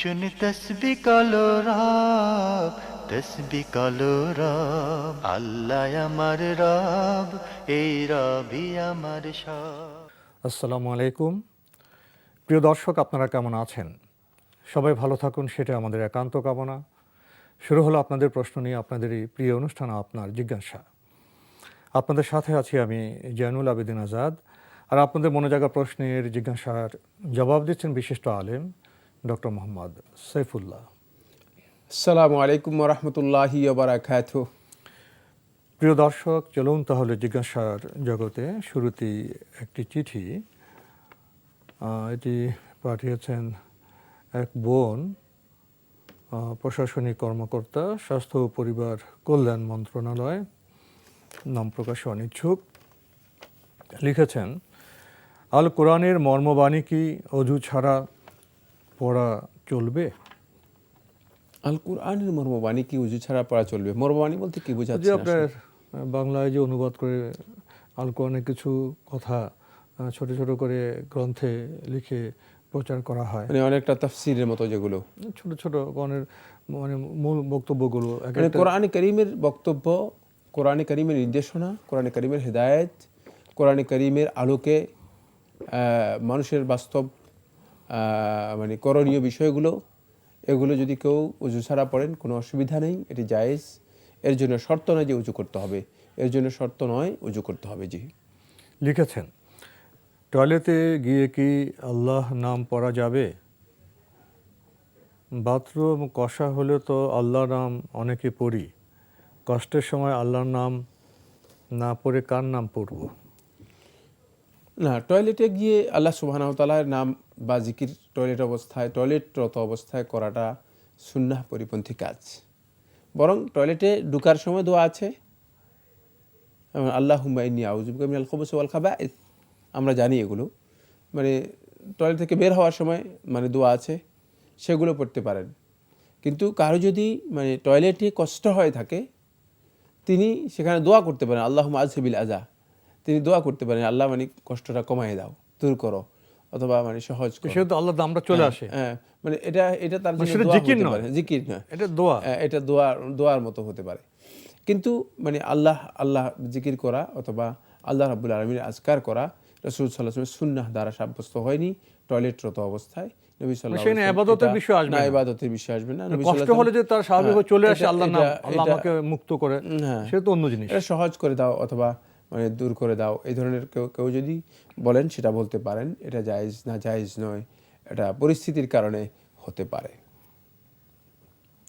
শুনি তসবি কলো রব তসবি কলো রব আল্লাহ আমার রব এই রবি আমার সব আসসালামু আলাইকুম। প্রিয় দর্শক, আপনারা কেমন আছেন? সবাই ভালো থাকুন, সেটা আমাদের একান্ত কামনা। শুরু হলো আপনাদের প্রশ্ন নিয়ে আপনাদের এই প্রিয় অনুষ্ঠান, আপনার জিজ্ঞাসা। আপনাদের সাথে আছি আমি জয়নুল আবেদিন আজাদ, আর আপনাদের মনে জাগা প্রশ্নের জিজ্ঞাসার জবাব দিচ্ছেন বিশিষ্ট আলেম ডক্টর মোহাম্মদ সৈফুল্লাহ। আসসালামু আলাইকুম রহমতুল্লাহি বারাকাত প্রিয় দর্শক চলুন তাহলে জিজ্ঞাসার জগতে শুরুতেই একটি চিঠি। এটি পাঠিয়েছেন এক বোন প্রশাসনিক কর্মকর্তা স্বাস্থ্য ও পরিবার কল্যাণ মন্ত্রণালয় নাম প্রকাশে অনিচ্ছুক। লিখেছেন আল কোরআনের মর্মবাণী কি অজু ছাড়া পড়া চলবে? আল কুরআনের মর্মবাণী কি উজু ছাড়া পড়া চলবে? মর্মবাণী বলতে কি যে বোঝাচ্ছে আপনার বাংলায় যে অনুবাদ করে আল কোরআনের কিছু কথা ছোট ছোট করে গ্রন্থে লিখে প্রচার করা হয়। মানে অনেকটা তাফসিরের মতো যেগুলো। ছোট ছোট কোরআনের মানে মূল বক্তব্যগুলো মানে কোরআনে করিমের বক্তব্য কোরআনে করিমের নির্দেশনা কোরআনে করিমের হেদায়েত কোরআনে করিমের আলোকে মানুষের বাস্তব মানে করণীয় বিষয়গুলো, এগুলো যদি কেউ উজু ছাড়া পড়েন, কোনো অসুবিধা নেই, এটি জায়েজ। এর জন্য শর্ত নয় যে উজু করতে হবে। এর জন্য শর্ত নয় উজু করতে হবে, জি। লিখেছেন, টয়লেটে গিয়ে কি আল্লাহ নাম পড়া যাবে? বাথরুম কষা হলে তো আল্লাহ নাম অনেকে পড়ি। কষ্টের সময় আল্লাহর নাম না পড়ে কার নাম পড়ব? না টয়লেটে গিয়ে আল্লাহ সুবাহানতালার নাম বা জিকির টয়লেট অবস্থায় টয়লেটরত অবস্থায় করাটা সুন্নাহ পরিপন্থী কাজ। বরং টয়লেটে ঢুকার সময় দোয়া আছে। আল্লাহ আউজুবিকা মিনাল খবস ওয়াল খাবাইস। আমরা জানি এগুলো। মানে টয়লেট থেকে বের হওয়ার সময় মানে দোয়া আছে, সেগুলো পড়তে পারেন। কিন্তু কারও যদি মানে টয়লেটে কষ্ট হয়ে থাকে, তিনি সেখানে দোয়া করতে পারেন আল্লাহ আজহিবিল আজা তিনি দোয়া করতে পারেন আল্লাহ মানে কষ্টটা কমাই দাও দূর করো অথবা মানে সহজ আল্লাহর নামটা চলে আসে। হ্যাঁ মানে এটা এটা তার জন্য জিকির নয়। জিকির নয়। এটা দোয়া। হ্যাঁ, এটা দোয়ার দোয়ার মতো হতে পারে। কিন্তু মানে আল্লাহ আল্লাহ জিকির করা অথবা আল্লাহ রাবুল আলমীর আজকার করা রসুল সাল্লাহ সুন্নাহ দ্বারা সাব্যস্ত হয়নি টয়লেটরত অবস্থায়। নবী সাল্লাহ বিষয় আসবে না না। ইবাদতের বিষয় আসবে না। কষ্ট হলে যে তার স্বাভাবিক চলে আসে এটা- আল্লাহর আল্লাহ আমাকে মুক্ত করে হ্যাঁ। সে তো অন্য জিনিস। এটা সহজ করে দাও অথবা মানে দূর করে দাও। এই ধরনের কেউ কেউ যদি বলেন সেটা বলতে পারেন এটা জায়েজ না জায়েজ নয় এটা পরিস্থিতির কারণে হতে পারে।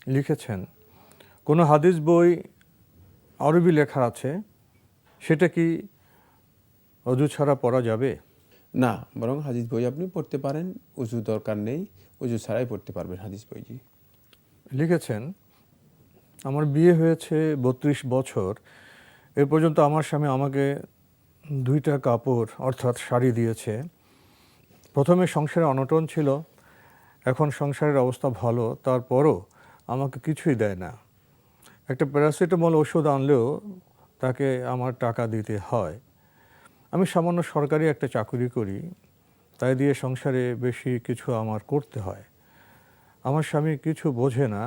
লিখেছেন কোনো হাদিস বই আরবি লেখা আছে সেটা কি অজু ছাড়া পড়া যাবে? না বরং হাদিস বই আপনি পড়তে পারেন উজু দরকার নেই উজু ছাড়াই পড়তে পারবেন হাদিস বই লিখেছেন আমার বিয়ে হয়েছে বত্রিশ বছর এ পর্যন্ত আমার স্বামী আমাকে দুইটা কাপড় অর্থাৎ শাড়ি দিয়েছে। প্রথমে সংসারে অনটন ছিল, এখন সংসারের অবস্থা ভালো, তারপরও আমাকে কিছুই দেয় না। একটা প্যারাসিটামল ওষুধ আনলেও তাকে আমার টাকা দিতে হয়। আমি সামান্য সরকারি একটা চাকরি করি, তাই দিয়ে সংসারে বেশি কিছু আমার করতে হয়। আমার স্বামী কিছু বোঝে না,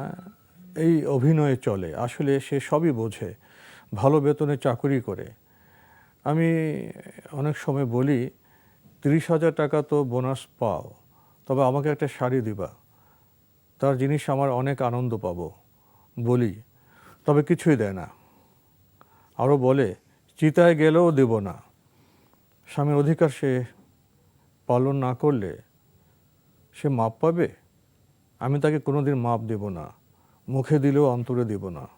এই অভিনয়ে চলে। আসলে সে সবই বোঝে। ভালো বেতনে চাকরি করে। আমি অনেক সময় বলি, তিরিশ হাজার টাকা তো বোনাস পাও, তবে আমাকে একটা শাড়ি দিবা। তার জিনিস আমার অনেক আনন্দ পাবো। বলি, তবে কিছুই দেয় না। আরও বলে, চিতায় গেলেও দেব না। স্বামীর অধিকার সে পালন না করলে সে মাপ পাবে? আমি তাকে কোনোদিন মাপ দেব না। মুখে দিলেও অন্তরে দেব না।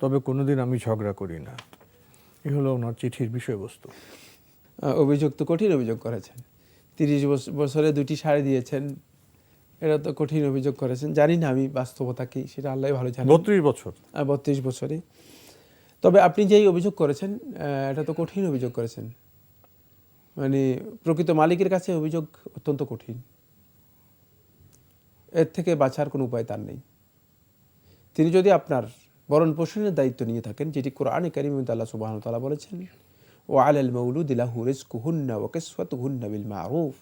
তবে কোনোদিন আমি ঝগড়া করি না। এ হলো ওনার চিঠির বিষয়বস্তু। অভিযোগ তো কঠিন অভিযোগ করেছেন। তিরিশ বছরে দুটি শাড়ি দিয়েছেন। এটা তো কঠিন অভিযোগ করেছেন। জানি না আমি বাস্তবতা কি সেটা আল্লাহ ভালো জানেন। বত্রিশ বছর। বত্রিশ বছরে তবে আপনি যেই অভিযোগ করেছেন এটা তো কঠিন অভিযোগ করেছেন। মানে প্রকৃত মালিকের কাছে অভিযোগ অত্যন্ত কঠিন। এর থেকে বাঁচার কোনো উপায় তার নেই। তিনি যদি আপনার বরণ পোষণের দায়িত্ব নিয়ে থাকেন, যেটি কোরআনে কারিম আল্লাহ সুবাহ তালা বলেছেন ও আলাল মৌলুদ ইলাহু রিজকুহুন্না ওয়া কিসওয়াতুহুন্না বিল মারুফ।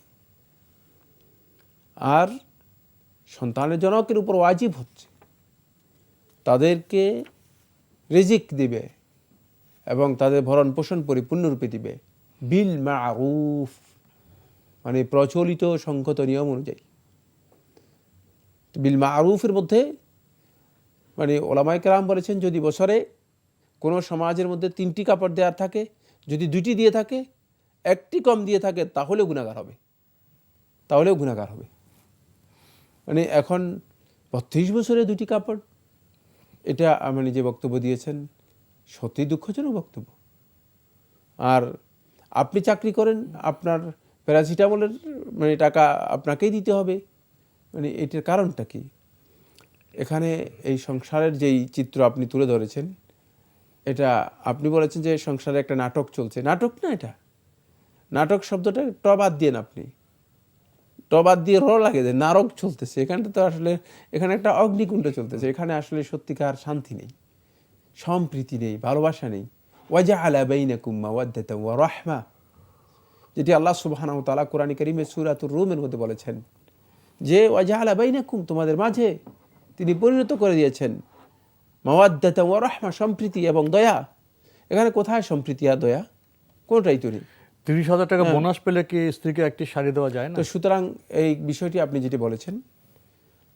আর সন্তানের জনকের উপর ওয়াজিব হচ্ছে। তাদেরকে রিজিক দিবে এবং তাদের ভরণ পোষণ পরিপূর্ণরূপে দিবে বিল মারুফ মানে প্রচলিত সংহত নিয়ম অনুযায়ী। বিল মারুফের মধ্যে মানে ওলামাই কেরাম বলেছেন, যদি বছরে কোনো সমাজের মধ্যে তিনটি কাপড় দেওয়ার থাকে, যদি দুইটি দিয়ে থাকে, একটি কম দিয়ে থাকে, তাহলেও গুণাগার হবে। তাহলেও গুণাগার হবে। মানে এখন বত্রিশ বছরে দুটি কাপড়, এটা মানে যে বক্তব্য দিয়েছেন সত্যিই দুঃখজনক বক্তব্য। আর আপনি চাকরি করেন, আপনার প্যারাসিটামলের মানে টাকা আপনাকেই দিতে হবে। মানে এটার কারণটা কি? এখানে এই সংসারের যেই চিত্র আপনি তুলে ধরেছেন, এটা আপনি বলেছেন যে সংসারে একটা নাটক চলছে। নাটক না এটা? নাটক শব্দটা টবাদ দিয়েন আপনি। টবাদ দিয়ে র লাগে যে নারক চলতেছে। এখানটা তো আসলে, এখানে একটা অগ্নিকুণ্ড চলতেছে। এখানে আসলে সত্যিকার শান্তি নেই, সম্প্রীতি নেই, ভালোবাসা নেই। ওয়াজা আলা বাইনা কুম্মা ওয়াদ্দাতা ওয়া রাহমা। যেটি আল্লাহ সুবহানাহু তাআলা কোরআন কারীমে সূরাতুর রুমের মধ্যে বলেছেন যে ওয়াজা আলা বাইনা কুম তোমাদের মাঝে তিনি পরিণত করে দিয়েছেন। মাওয়াদ্দাতা ওয়া রাহমা সম্প্রীতি এবং দয়া। এখানে কোথায় সম্প্রীতি আর দয়া? কোনটাই তো নেই। তিরিশ হাজার টাকা বোনাস পেলে কি স্ত্রীকে একটি শাড়ি দেওয়া যায় না? তো সুতরাং এই বিষয়টি আপনি যেটি বলেছেন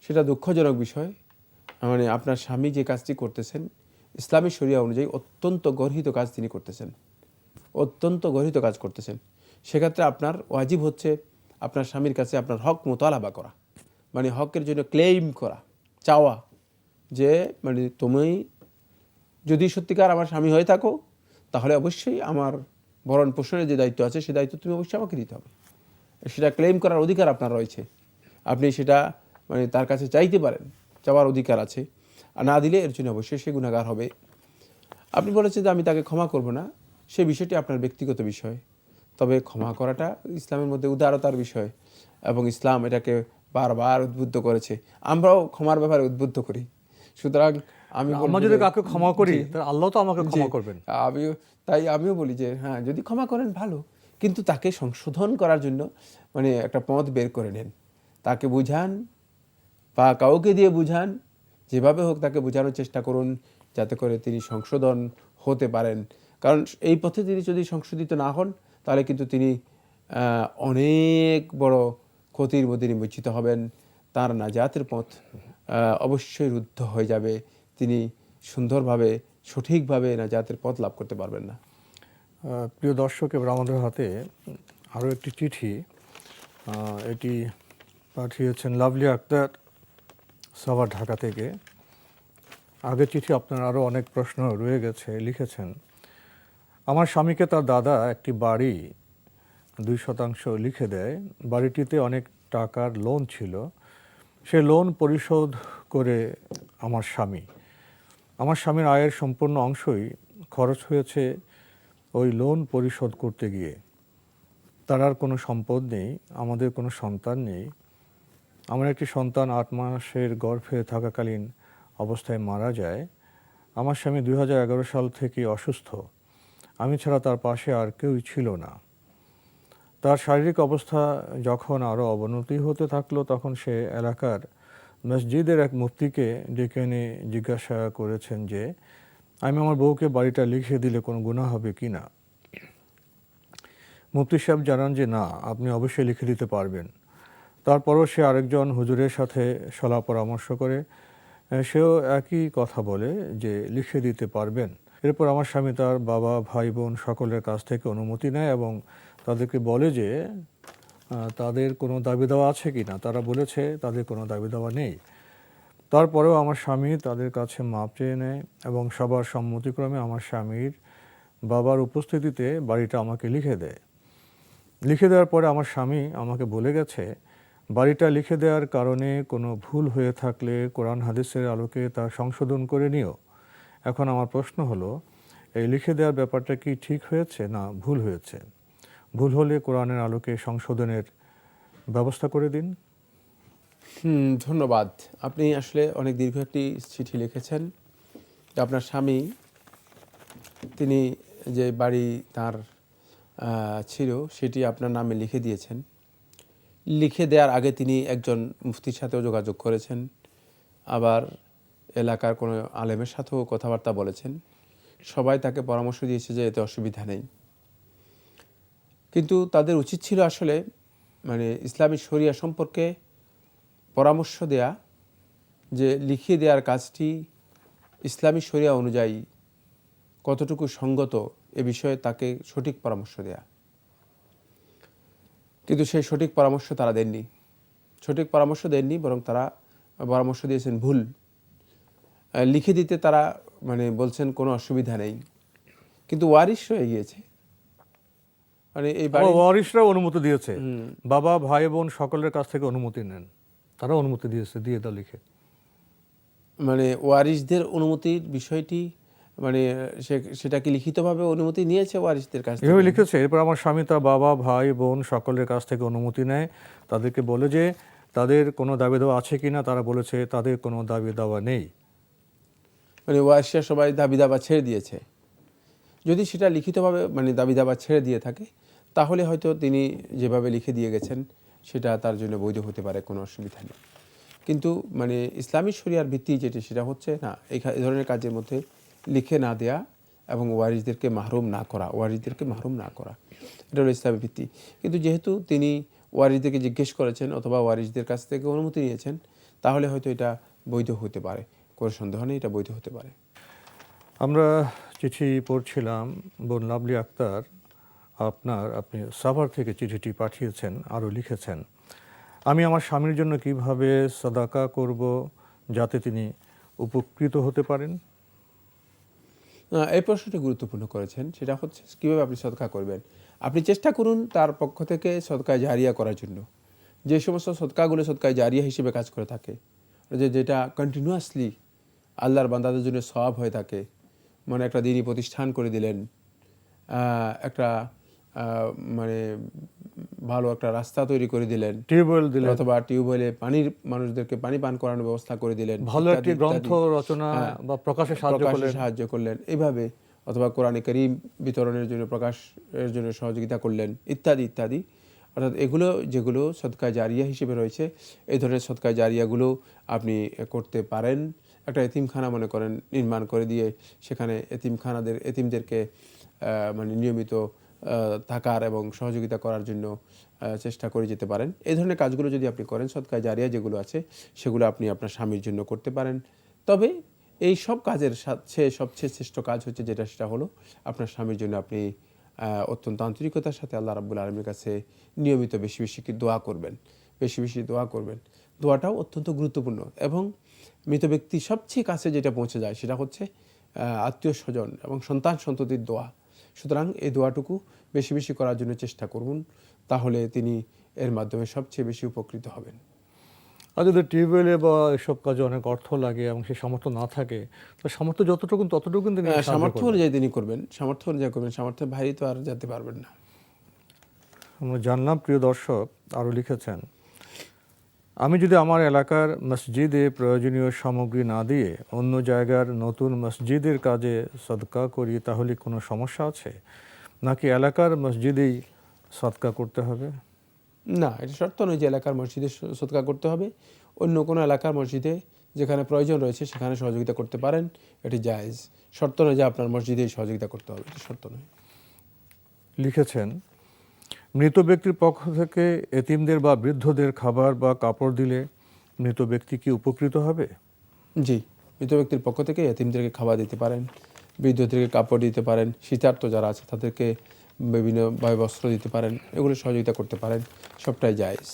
সেটা দুঃখজনক বিষয়। মানে আপনার স্বামী যে কাজটি করতেছেন ইসলামী শরিয়া অনুযায়ী অত্যন্ত গর্হিত কাজ তিনি করতেছেন। অত্যন্ত গর্হিত কাজ করতেছেন। সেক্ষেত্রে আপনার ওয়াজিব হচ্ছে আপনার স্বামীর কাছে আপনার হক মোতালাবা করা। মানে হকের জন্য ক্লেইম করা। চাওয়া যে মানে তুমি যদি সত্যিকার আমার স্বামী হয়ে থাকো, তাহলে অবশ্যই আমার ভরণ পোষণের যে দায়িত্ব আছে সেই দায়িত্ব তুমি অবশ্যই আমাকে দিতে হবে। সেটা ক্লেম করার অধিকার আপনার রয়েছে। আপনি সেটা মানে তার কাছে চাইতে পারেন, চাওয়ার অধিকার আছে। আর না দিলে এর জন্য অবশ্যই সে গুণাগার হবে। আপনি বলেছেন যে আমি তাকে ক্ষমা করব না, সে বিষয়টি আপনার ব্যক্তিগত বিষয়। তবে ক্ষমা করাটা ইসলামের মধ্যে উদারতার বিষয় এবং ইসলাম এটাকে বারবার উদ্বুদ্ধ করেছে। আমরাও ক্ষমার ব্যাপারে উদ্বুদ্ধ করি। সুতরাং আমি আমরা যদি কাউকে ক্ষমা করি তাহলে আল্লাহ তো আমাকে ক্ষমা করবেন। আমিও তাই আমিও বলি যে হ্যাঁ যদি ক্ষমা করেন ভালো। কিন্তু তাকে সংশোধন করার জন্য মানে একটা পথ বের করে নেন। তাকে বুঝান বা কাউকে দিয়ে বুঝান। যেভাবে হোক তাকে বোঝানোর চেষ্টা করুন যাতে করে তিনি সংশোধন হতে পারেন। কারণ এই পথে তিনি যদি সংশোধিত না হন তাহলে কিন্তু তিনি অনেক বড় ক্ষতির মধ্যে নিমজ্জিত হবেন, তার নাজাতের পথ অবশ্যই রুদ্ধ হয়ে যাবে। তিনি সুন্দরভাবে, সঠিকভাবে নাজাতের পথ লাভ করতে পারবেন না। প্রিয় দর্শক, এবার আমাদের হাতে আরও একটি চিঠি। এটি পাঠিয়েছেন লাভলি আক্তার, সাভার, ঢাকা থেকে। আগে চিঠি আপনার আরও অনেক প্রশ্ন রয়ে গেছে, লিখেছেন, আমার স্বামীকে তার দাদা একটি বাড়ি দুই শতাংশ লিখে দেয়। বাড়িটিতে অনেক টাকার লোন ছিল, সে লোন পরিশোধ করে আমার স্বামী। আমার স্বামীর আয়ের সম্পূর্ণ অংশই খরচ হয়েছে ওই লোন পরিশোধ করতে গিয়ে। তার আর কোনো সম্পদ নেই, আমাদের কোনো সন্তান নেই। আমার একটি সন্তান আট মাসের গর্ভে থাকাকালীন অবস্থায় মারা যায়। আমার স্বামী দু হাজার এগারো সাল থেকে অসুস্থ। আমি ছাড়া তার পাশে আর কেউই ছিল না। তার শারীরিক অবস্থা যখন আরও অবনতি হতে থাকল, তখন সে এলাকার মসজিদের এক মুফতিকে ডেকে এনে জিজ্ঞাসা করেছেন যে, আমি আমার বউকে বাড়িটা লিখে দিলে কোনো গুণা হবে কি না? মুফতি সাহেব জানান যে, না, আপনি অবশ্যই লিখে দিতে পারবেন। তারপরও সে আরেকজন হুজুরের সাথে সলা পরামর্শ করে, সেও একই কথা বলে যে, লিখে দিতে পারবেন। এরপর আমার স্বামী তার বাবা, ভাই, বোন সকলের কাছ থেকে অনুমতি নেয় এবং তাদেরকে বলে যে তাদের কোনো দাবি দেওয়া আছে কি না? তারা বলেছে, তাদের কোনো দাবি দেওয়া নেই। তারপরেও আমার স্বামী তাদের কাছে মাপ চেয়ে নেয় এবং সবার সম্মতিক্রমে আমার স্বামীর বাবার উপস্থিতিতে বাড়িটা আমাকে লিখে দেয়। লিখে দেওয়ার পরে আমার স্বামী আমাকে বলে গেছে, বাড়িটা লিখে দেওয়ার কারণে কোনো ভুল হয়ে থাকলে কোরআন হাদিসের আলোকে তা সংশোধন করে নিও। এখন আমার প্রশ্ন হলো, এই লিখে দেওয়ার ব্যাপারটা কি ঠিক হয়েছে না ভুল হয়েছে? ভুল হলে কোরআনের আলোকে সংশোধনের ব্যবস্থা করে দিন। হুম, ধন্যবাদ। আপনি আসলে অনেক দীর্ঘ একটি চিঠি লিখেছেন। আপনার স্বামী, তিনি যে বাড়ি তার ছিল, সেটি আপনার নামে লিখে দিয়েছেন। লিখে দেওয়ার আগে তিনি একজন মুফতির সাথেও যোগাযোগ করেছেন। আবার এলাকার কোনো আলেমের সাথেও কথাবার্তা বলেছেন। সবাই তাকে পরামর্শ দিয়েছে যে এতে অসুবিধা নেই। কিন্তু তাদের উচিত ছিল আসলে মানে ইসলামী শরিয়া সম্পর্কে পরামর্শ দেয়া, যে লিখিয়ে দেওয়ার কাজটি ইসলামী শরিয়া অনুযায়ী কতটুকু সঙ্গত এ বিষয়ে তাকে সঠিক পরামর্শ দেয়া। কিন্তু সেই সঠিক পরামর্শ তারা দেননি। সঠিক পরামর্শ দেননি, বরং তারা পরামর্শ দিয়েছেন ভুল। লিখে দিতে তারা মানে বলছেন কোনো অসুবিধা নেই। কিন্তু ওয়ারিশ রয়ে গিয়েছে। মানে এই ওয়ারিশরা অনুমতি দিয়েছে। বাবা ভাই বোন সকলের কাছ থেকে অনুমতি নেন। তারা অনুমতি দিয়েছে দিয়ে দাও লিখে। মানে ওয়ারিশদের অনুমতির বিষয়টি মানে সে- সেটা কি লিখিতভাবে অনুমতি নিয়েছে ওয়ারিশদের কাছ থেকে? লিখেছে। এরপর আমার স্বামী তার বাবা ভাই বোন সকলের কাছ থেকে অনুমতি নেয়। তাদেরকে বলে যে তাদের কোনো দাবি দেওয়া আছে কিনা তারা বলেছে তাদের কোনো দাবি দেওয়া নেই। মানে ওয়ারিশরা সবাই দাবি দাবা ছেড়ে দিয়েছে। যদি সেটা লিখিতভাবে মানে দাবি দাবা ছেড়ে দিয়ে থাকে তাহলে হয়তো তিনি যেভাবে লিখে দিয়ে গেছেন, সেটা তার জন্য বৈধ হতে পারে, কোনো অসুবিধা নেই। কিন্তু মানে ইসলামী শরিয়ার ভিত্তি যেটি, সেটা হচ্ছে না এই ধরনের কাজের মধ্যে লিখে না দেয়া এবং ওয়ারিসদেরকে মাহরুম না করা, ওয়ারিসদেরকে মাহরুম না করা, এটা হলো ইসলামী ভিত্তি। কিন্তু যেহেতু তিনি ওয়ারিসদেরকে জিজ্ঞেস করেছেন অথবা ওয়ারিসদের কাছ থেকে অনুমতি নিয়েছেন, তাহলে হয়তো এটা বৈধ হতে পারে, কোনো সন্দেহ নেই, এটা বৈধ হতে পারে। আমরা চিঠি পড়ছিলাম বোন লাভলি আক্তার আপনার, আপনি সাভার থেকে চিঠিটি পাঠিয়েছেন, আরও লিখেছেন। আমি আমার স্বামীর জন্য কীভাবে সদাকা করব যাতে তিনি উপকৃত হতে পারেন? এই প্রশ্নটি গুরুত্বপূর্ণ করেছেন। সেটা হচ্ছে, কীভাবে আপনি সদকা করবেন? আপনি চেষ্টা করুন তার পক্ষ থেকে সদকায় জারিয়া করার জন্য। যে সমস্ত সদকাগুলো সদকায় জারিয়া হিসেবে কাজ করে থাকে, যে যেটা কন্টিনিউয়াসলি আল্লাহর বান্দাদের জন্য সব হয়ে থাকে। মানে একটা দিনই প্রতিষ্ঠান করে দিলেন একটা মানে ভালো একটা রাস্তা তৈরি করে দিলেন। টিউবওয়েল দিলে অথবা টিউবওয়েলে পানির মানুষদেরকে পানি পান করানোর ব্যবস্থা করে দিলেন ভালো একটি গ্রন্থ রচনা হ্যাঁ। বা প্রকাশে সাহায্য করলেন। সাহায্য করলেন। এইভাবে অথবা কোরআনে করিম বিতরণের জন্য প্রকাশের জন্য সহযোগিতা করলেন ইত্যাদি ইত্যাদি। অর্থাৎ এগুলো যেগুলো সদকা জারিয়া হিসেবে রয়েছে এই ধরনের সদকা জারিয়াগুলো আপনি করতে পারেন। একটা এতিমখানা মনে করেন নির্মাণ করে দিয়ে সেখানে এতিমখানাদের এতিমদেরকে আহ, মানে নিয়মিত থাকার এবং সহযোগিতা করার জন্য চেষ্টা করে যেতে পারেন। এই ধরনের কাজগুলো যদি আপনি করেন সদকা জারিয়া যেগুলো আছে, সেগুলো আপনি আপনার স্বামীর জন্য করতে পারেন। তবে এই সব কাজের সাথে সবচেয়ে শ্রেষ্ঠ কাজ হচ্ছে যেটা, সেটা হলো আপনার স্বামীর জন্য আপনি অত্যন্ত আন্তরিকতার সাথে আল্লাহ রাব্বুল আলমীর কাছে নিয়মিত বেশি বেশি কি দোয়া করবেন, বেশি বেশি দোয়া করবেন। দোয়াটাও অত্যন্ত গুরুত্বপূর্ণ এবং মৃত ব্যক্তি সবচেয়ে কাছে যেটা পৌঁছে যায়, সেটা হচ্ছে আত্মীয় স্বজন এবং সন্তান সন্ততির দোয়া। সুতরাং এই দোয়াটুকু বেশি বেশি করার জন্য চেষ্টা করুন তাহলে তিনি এর মাধ্যমে সবচেয়ে বেশি উপকৃত হবেন। আর যদি টিউবওয়েলে বা এসব কাজে অনেক অর্থ লাগে এবং সেই সামর্থ্য না থাকে তো সামর্থ্য যতটুকু ততটুকু তিনি সামর্থ্য অনুযায়ী তিনি করবেন সামর্থ্য অনুযায়ী করবেন সামর্থ্য ভারী তো আর যেতে পারবেন না। আমরা জানলাম প্রিয় দর্শক আরও লিখেছেন আমি যদি আমার এলাকার মসজিদে প্রয়োজনীয় সামগ্রী না দিয়ে অন্য জায়গার নতুন মসজিদের কাজে সদকা করি তাহলে কোনো সমস্যা আছে? নাকি এলাকার মসজিদেই সদকা করতে হবে? না এটা শর্ত নয় যে এলাকার মসজিদে সদকা করতে হবে। অন্য কোনো এলাকার মসজিদে যেখানে প্রয়োজন রয়েছে সেখানে সহযোগিতা করতে পারেন। এটি জায়েজ। শর্ত নয় যে আপনার মসজিদেই সহযোগিতা করতে হবে। এটি শর্ত নয়। লিখেছেন মৃত ব্যক্তির পক্ষ থেকে এতিমদের বা বৃদ্ধদের খাবার বা কাপড় দিলে মৃত ব্যক্তি কি উপকৃত হবে? জি মৃত ব্যক্তির পক্ষ থেকে এতিমদেরকে খাবার দিতে পারেন বৃদ্ধদেরকে কাপড় দিতে পারেন শীতার্থ যারা আছে তাদেরকে বিভিন্নভাবে বস্ত্র দিতে পারেন এগুলো সহযোগিতা করতে পারেন সবটাই জায়েজ।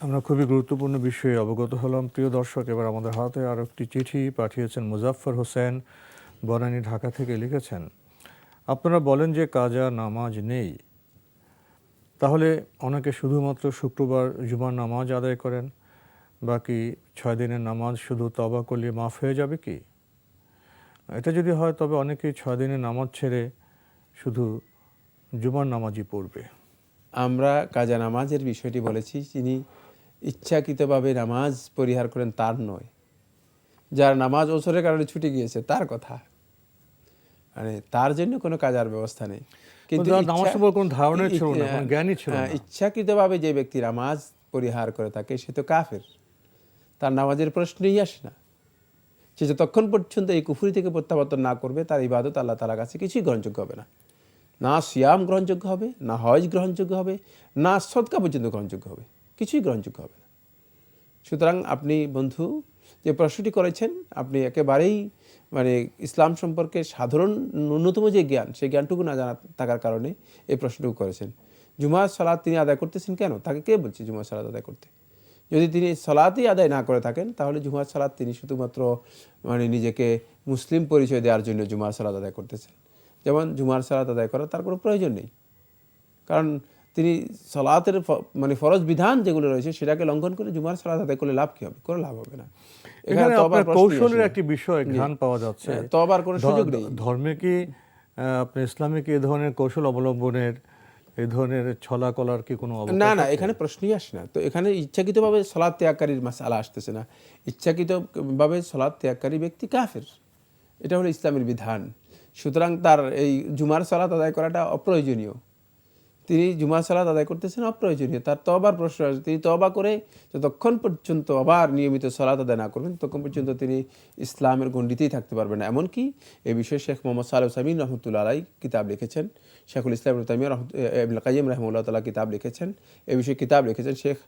আমরা খুবই গুরুত্বপূর্ণ বিষয়ে অবগত হলাম। প্রিয় দর্শক এবার আমাদের হাতে আরও একটি চিঠি পাঠিয়েছেন মুজাফফর হোসেন বনানী ঢাকা থেকে লিখেছেন আপনারা বলেন যে কাজা নামাজ নেই তাহলে অনেকে শুধুমাত্র শুক্রবার জুমার নামাজ আদায় করেন, বাকি ছয় দিনের নামাজ শুধু তবা করলে মাফ হয়ে যাবে কি? এটা যদি হয় তবে অনেকেই ছয় দিনের নামাজ ছেড়ে শুধু জুমার নামাজই পড়বে। আমরা কাজা নামাজের বিষয়টি বলেছি, যিনি ইচ্ছাকৃতভাবে নামাজ পরিহার করেন তার নয়। যার নামাজ ওসরের কারণে ছুটে গিয়েছে তার কথা। মানে তার জন্য কোনো কাজার ব্যবস্থা নেই। কিন্তু নামাজ সম্পর্কে কোনো ধারণাই ছিল না, কোনো জ্ঞানই ছিল হ্যাঁ, না। ইচ্ছাকৃতভাবে যে ব্যক্তি নামাজ পরিহার করে থাকে সে তো কাফের। তার নামাজের প্রশ্নই আসে না। সে যতক্ষণ পর্যন্ত এই কুফুরি থেকে প্রত্যাবর্তন না করবে তার ইবাদত আল্লাহ তালার কাছে কিছুই গ্রহণযোগ্য হবে না। না সিয়াম গ্রহণযোগ্য হবে না হজ গ্রহণযোগ্য হবে না সদকা পর্যন্ত গ্রহণযোগ্য হবে কিছুই গ্রহণযোগ্য হবে না। সুতরাং আপনি বন্ধু যে প্রশ্নটি করেছেন, আপনি একেবারেই মানে ইসলাম সম্পর্কে সাধারণ ন্যূনতম যে জ্ঞান, সেই জ্ঞানটুকু না জানা থাকার কারণে এই প্রশ্নটুকু করেছেন। জুমার সালাদ তিনি আদায় করতেছেন কেন? তাকে কে বলছে জুমার সালাদ আদায় করতে? যদি তিনি সালাতই আদায় না করে থাকেন, তাহলে জুমার সালাদ তিনি শুধুমাত্র মানে নিজেকে মুসলিম পরিচয় দেওয়ার জন্য জুমার সালাদ আদায় করতেছেন। যেমন জুমার সালাদ আদায় করার তার কোনো প্রয়োজন নেই। কারণ তিনি সলাতের মানে ফরজ বিধান যেগুলো রয়েছে সেটাকে লঙ্ঘন করে জুমার সালাত আদায় করলে লাভ কি হবে? কোনো লাভ হবে না। এখানে আপনার কৌশলের না। একটি বিষয় ঘ্রাণ পাওয়া যাচ্ছে। হ্যাঁ, তওবার কোনো সুযোগ নেই। ধর্মে কি আহ, আপনার ইসলামে কি এই ধরনের কৌশল অবলম্বনের এই ধরনের ছলা কলার কি কোনো না না এখানে প্রশ্নই আসে না। তো এখানে ইচ্ছাকৃতভাবে সলাদ ত্যাগকারীর মাসালা আসতেছে না। ইচ্ছাকৃতভাবে সলাদ ত্যাগকারী ব্যক্তি কাফের। এটা হলো ইসলামের বিধান। সুতরাং তার এই জুমার সালাত আদায় করাটা অপ্রয়োজনীয়। তিনি জুমা সালাত আদায় করতেছেন অপ্রয়োজনীয়। তার তবার প্রশ্ন আছে। তিনি তবা করে যতক্ষণ পর্যন্ত আবার নিয়মিত সালাত আদায় না করবেন, ততক্ষণ পর্যন্ত তিনি ইসলামের গণ্ডিতেই থাকতে পারবেন না। এমনকি এ বিষয়ে শেখ মোহাম্মদ সালেহ সামিন রহমতুল্লা আলাই কিতাব লিখেছেন। শেখুল ইসলাম তামিয়া রহমতুল কাইম রহমুল্লাহ তালা কিতাব লিখেছেন। এ বিষয়ে কিতাব লিখেছেন শেখ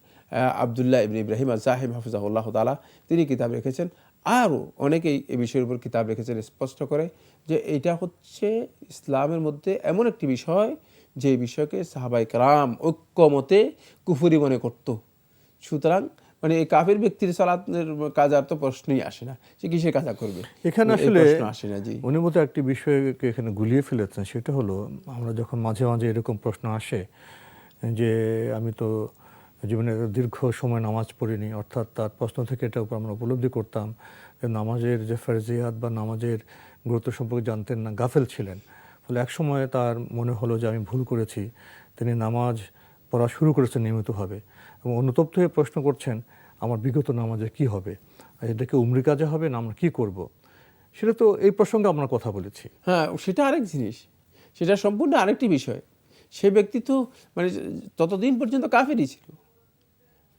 আবদুল্লাহ ইবন ইব্রাহিম আজাহিম হাফিজাহুল্লাহ তালা তিনি কিতাব লিখেছেন। আরও অনেকেই এ বিষয়ের উপর কিতাব লিখেছেন স্পষ্ট করে যে এটা হচ্ছে ইসলামের মধ্যে এমন একটি বিষয় যে বিষয়কে সাহাবাই কালাম ঐক্যমতে কুফুরি মনে করত। সুতরাং মানে এই কাফের ব্যক্তির সালাতের কাজার তো প্রশ্নই আসে না। সে কিসে কাজা করবে? এখানে আসলে আসে না জি। উনি মতো একটি বিষয়কে এখানে গুলিয়ে ফেলেছেন। সেটা হলো আমরা যখন মাঝে মাঝে এরকম প্রশ্ন আসে যে আমি তো জীবনে দীর্ঘ সময় নামাজ পড়িনি অর্থাৎ তার প্রশ্ন থেকে এটা উপর আমরা উপলব্ধি করতাম যে নামাজের যে ফরজিয়াত বা নামাজের গুরুত্ব সম্পর্কে জানতেন না গাফেল ছিলেন। ফলে এক সময় তার মনে হলো যে আমি ভুল করেছি। তিনি নামাজ পড়া শুরু করেছেন নিয়মিতভাবে। এবং অনুতপ্ত হয়ে প্রশ্ন করছেন, আমার বিগত নামাজে কি হবে? এটাকে উমরি কাজে হবে না আমরা কি করব? সেটা তো এই প্রসঙ্গে আমরা কথা বলেছি। হ্যাঁ সেটা আরেক জিনিস। সেটা সম্পূর্ণ আরেকটি বিষয়। সে ব্যক্তি তো মানে ততদিন পর্যন্ত কাফেরই ছিল।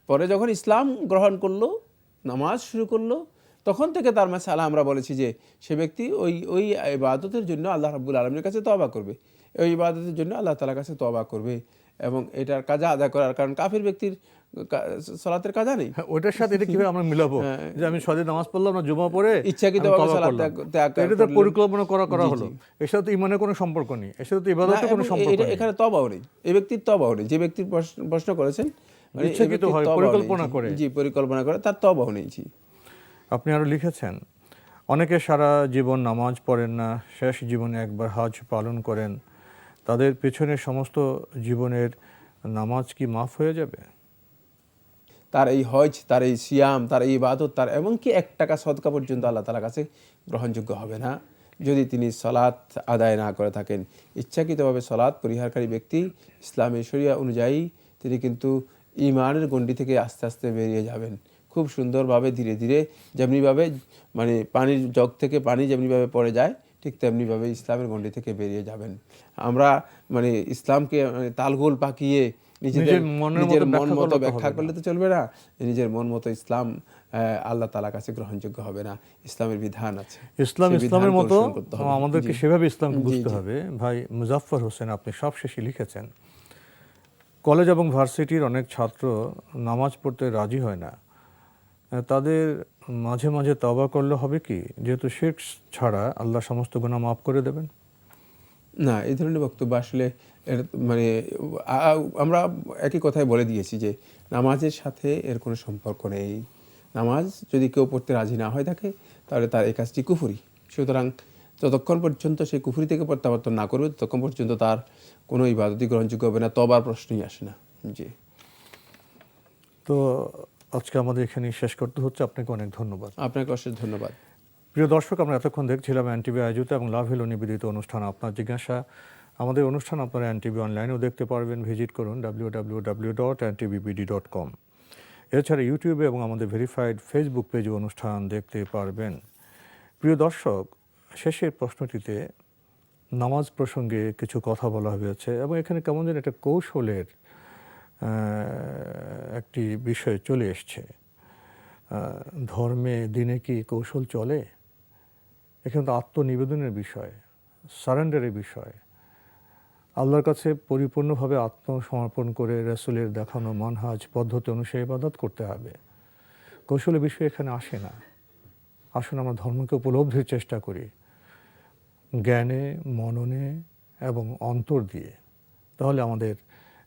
পরে যখন ইসলাম গ্রহণ করল, নামাজ শুরু করল তখন থেকে তার মাসালা আমরা বলেছি যে সে ব্যক্তি ওই ওই ইবাদতের জন্য আল্লাহ রাব্বুল আলমীর কাছে তবা করবে। ওই ইবাদতের জন্য আল্লাহ তালার কাছে তবা করবে এবং এটার কাজা আদায় করার কারণ কাফের ব্যক্তির সলাতের কাজা নেই। হ্যাঁ, ওইটার সাথে এটা কীভাবে আমরা মিলাবো? যে আমি সদে নামাজ পড়লাম না জমা পড়ে ইচ্ছাকৃতভাবে সালাত ত্যাগ- ত্যাগ এটা তো পরিকল্পনা করা করা হলো। এর সাথে তো ইমানের কোনো সম্পর্ক নেই। এর সাথে তো ইবাদতের কোনো সম্পর্ক নেই। এখানে তবাও নেই। এই ব্যক্তির তবাও নেই। যে ব্যক্তির প্রশ্ন- প্রশ্ন করেছেন মানে ইচ্ছাকৃত হয়, পরিকল্পনা করে। জি পরিকল্পনা করে তার তবাও নেই। জি। আপনি আরও লিখেছেন, অনেকে সারা জীবন নামাজ পড়েন না, শেষ জীবনে একবার হজ পালন করেন। তাদের পেছনে সমস্ত জীবনের নামাজ কি মাফ হয়ে যাবে? তার এই হজ, তার এই সিয়াম, তার এই ইবাদত, তার এমনকি এক টাকা সদকা পর্যন্ত আল্লাহ তালার কাছে গ্রহণযোগ্য হবে না। যদি তিনি সলাৎ আদায় না করে থাকেন, ইচ্ছাকৃতভাবে সলাৎ পরিহারকারী ব্যক্তি ইসলামী শরিয়া অনুযায়ী তিনি কিন্তু ইমানের গণ্ডি থেকে আস্তে আস্তে বেরিয়ে যাবেন। খুব সুন্দরভাবে ধীরে ধীরে যেমনিভাবে মানে পানির জগ থেকে পানি যেমনিভাবে পড়ে যায় ঠিক তেমনিভাবে ইসলামের গণ্ডি থেকে বেরিয়ে যাবেন। আমরা মানে ইসলামকে মানে তালগোল পাকিয়ে নিজেদের নিজের মন মতো ব্যাখ্যা করলে তো চলবে না। নিজের মন মতো ইসলাম আল্লাহ তালার কাছে গ্রহণযোগ্য হবে না। ইসলামের বিধান আছে। ইসলাম ইসলামের মতো আমাদেরকে সেভাবে ইসলাম বুঝতে হবে। ভাই মুজাফফর হোসেন আপনি সব শেষে লিখেছেন কলেজ এবং ভার্সিটির অনেক ছাত্র নামাজ পড়তে রাজি হয় না। তাদের মাঝে মাঝে তবা করলে হবে কি? যেহেতু শেখ ছাড়া আল্লাহ সমস্ত গুণা মাফ করে দেবেন। না এই ধরনের বক্তব্য আসলে মানে আমরা একই কথাই বলে দিয়েছি যে নামাজের সাথে এর কোনো সম্পর্ক নেই। নামাজ যদি কেউ পড়তে রাজি না হয়ে থাকে তাহলে তার এই কাজটি কুফুরি। সুতরাং যতক্ষণ পর্যন্ত সেই কুফুরি থেকে প্রত্যাবর্তন না করবে ততক্ষণ পর্যন্ত তার কোনো ইবাদতই গ্রহণযোগ্য হবে না তবার প্রশ্নই আসে না। জি। তো আজকে আমাদের এখানে শেষ করতে হচ্ছে। আপনাকে অনেক ধন্যবাদ। আপনাকে অশেষ ধন্যবাদ। প্রিয় দর্শক আমরা এতক্ষণ দেখছিলাম এনটিভি আয়োজিত এবং লাভ হিল নিবেদিত অনুষ্ঠান আপনার জিজ্ঞাসা। আমাদের অনুষ্ঠান আপনারা এনটিভি অনলাইনেও দেখতে পারবেন। ভিজিট করুন W W W dot NTVBD dot com এছাড়া ইউটিউবে এবং আমাদের ভেরিফাইড ফেসবুক পেজে অনুষ্ঠান দেখতে পারবেন। প্রিয় দর্শক শেষের প্রশ্নটিতে নামাজ প্রসঙ্গে কিছু কথা বলা হয়েছে এবং এখানে কেমন যেন একটা কৌশলের একটি বিষয় চলে এসছে। ধর্মে দিনে কি কৌশল চলে? এখানে তো আত্মনিবেদনের বিষয়, সারেন্ডারের বিষয়। আল্লাহর কাছে পরিপূর্ণভাবে আত্মসমর্পণ করে রসুলের দেখানো মানহাজ পদ্ধতি অনুসারে ইবাদত করতে হবে। কৌশলের বিষয় এখানে আসে না। আসুন আমরা ধর্মকে উপলব্ধির চেষ্টা করি, জ্ঞানে, মননে এবং অন্তর দিয়ে। তাহলে আমাদের